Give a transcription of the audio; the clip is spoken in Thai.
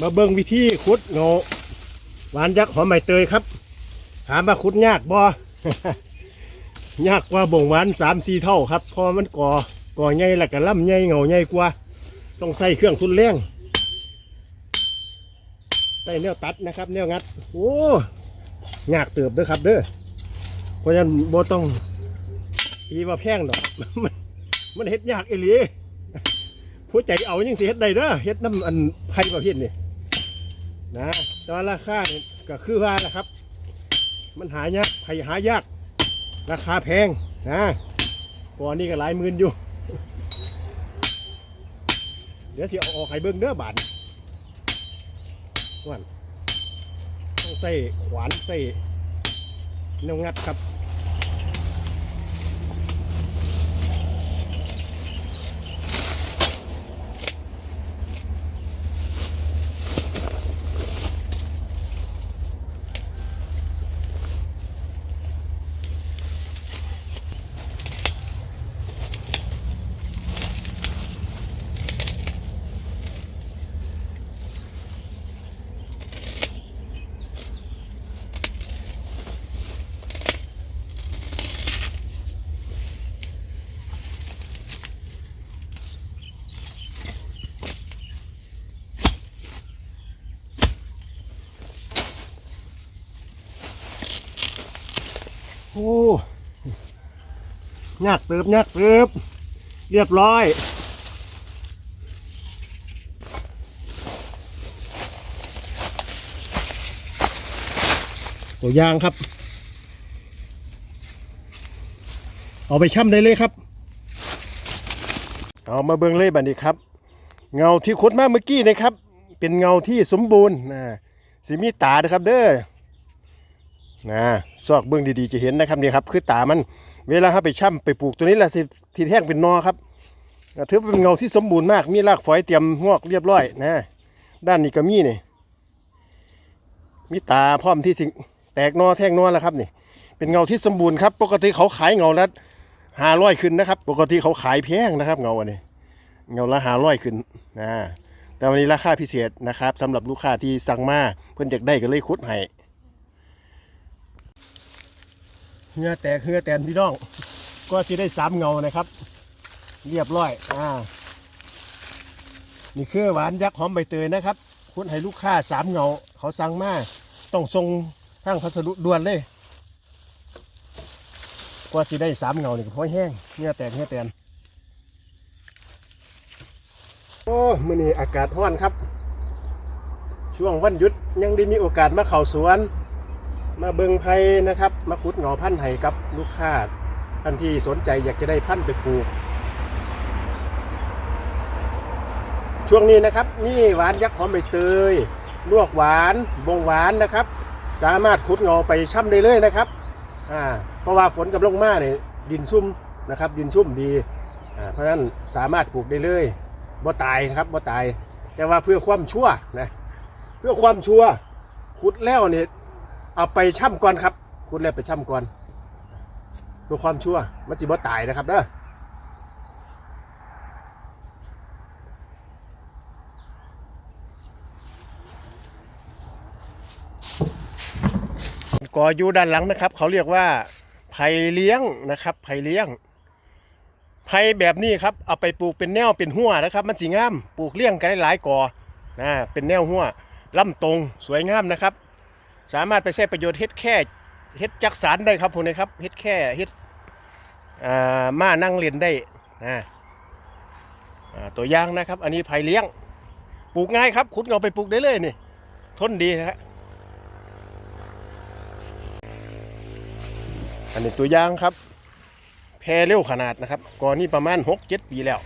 มาเบิ่งวิธีขุดเงาหวานยักษ์หอมใบเตยครับถามาขุดยากบ่ยากกว่าบ่งหวานสามสี่เท่าครับพอมันก่อก่อใหญ่และก็ล่ำใหญ่เงาใหญ่กว่า ต้องใส่เครื่องทุนแรงใส่แนวตัดนะครับ แนวงัด โอ้ยากเติบเด้อครับเด้อเพราะฉะนั้นบ่ต้องตีว่าแพงดอกมันมันเฮ็ดยากอีหลีผู้ใจเอายังสิเฮ็ดได้เด้อเฮ็ดน้ำอันไผ่ประเภทนี่ นะแตอนราคานี่ก็คือว่าแหละครับ มันหายากไผ่หายาก ราคาแพงนะก่อนนี้ก็หลายหมื่นอยู่ เดี๋ยวสิเอาออกไข่เบิ้งเด้อบาทว่านต้องใส่ขวานใส่เนวงัดครับ โอ้ยากเติบยากเติบเรียบร้อยตัวยางครับ เอาไปช่ำได้เลยครับ เอามาเบิ่งเลยบัดนี้ครับ เงาที่ขุดมากเมื่อกี้นะครับ เป็นเงาที่สมบูรณ์นะสิมีตาเด้อครับเด้อ นะซอกเบื้องดีๆจะเห็นนะครับนี่ครับ คือตามัน เวลาเขาไปช่ำไปปลูกตัวนี้แหละสิที่แท่งเป็นนอครับถือเป็นเงาที่สมบูรณ์มาก มีรากฝอยเตรียมงอกเรียบร้อยนะด้านนี้ก็มีนี่มีตาพร้อมที่สิแตกนอแท่งนอแล้วครับนี่ เป็นเงาที่สมบูรณ์ครับ ปกติเขาขายเงาละห้าร้อยขึ้นนะครับ ปกติเขาขายแพงนะครับ เงาอันนี้เงาละห้าร้อยขึ้นนะแต่วันนี้ราคาพิเศษนะครับสำหรับลูกค้าที่สั่งมาเพิ่อนอยากได้ก็เลยคุดให้ เหือแตกเหือแตนพี่น้อง ก็สิได้สามเงานะครับ เรียบร้อยอ่านี่คือหวานยักษ์หอมใบเตยนะครับคุณให้ลูกค้าสามเงา เขาสั่งมาต้องส่งทางพัสดุด่วนเลยกว่าสิได้สามเงานี่ก็พอแห้งเหือแตกเหือแตนโอ้มื่อนี้อากาศร้อนครับ ช่วงวันหยุดยังได้มีโอกาสมาเข่าสวน มาเบิงไผ่นะครับมาขุดหน่อพันธุ์ให้กับลูกค้าท่านที่สนใจอยากจะได้พันธุ์ไปปลูก ช่วงนี้นะครับนี่หวานยักษ์หอมใบเตยลวกหวานบงหวานนะครับ สามารถขุดเงาไปช่ำได้เลยนะครับอ่าเพราะว่าฝนกับลงมาเนี่ยดินชุ่มนะครับ ดินชุ่มดีอ่าเพราะฉะนั้นสามารถปลูกได้เลยบ่ตายนะครับบ่ตายแต่ว่าเพื่อความชั่วนะเพื่อความชัวขุดแล้วเนี่ย เอาไปช่ำก่อนครับคุณเลยไปช่ำก่อนเพื่อความชั่วมันสิบ่ตายนะครับเด้อก่ออยู่ด้านหลังนะครับ เขาเรียกว่าไผ่เลี้ยงนะครับ ไผ่เลี้ยง ไผ่แบบนี้ครับ เอาไปปลูกเป็นแนวเป็นหัวนะครับ มันสีงาม ปลูกเลี้ยงกันได้หลายก่อนะเป็นแนวหัวลำตรงสวยงามนะครับ สามารถไปใช้ประโยชน์เฮ็ดแค่เฮ็ดจักสารได้ครับผมนะครับเฮ็ดแค่เฮ็ดอ่านั่งเรียนได้นะตัวอย่างนะครับ อันนี้ไผ่เลี้ยง ปลูกง่ายครับขุดเอาไปปลูกได้เลยนี่ทนดีนะฮะอันนี้ตัวอย่างครับ แพรเร็วขนาดนะครับก่อนนี้ประมาณ 6 7 ปีแล้ว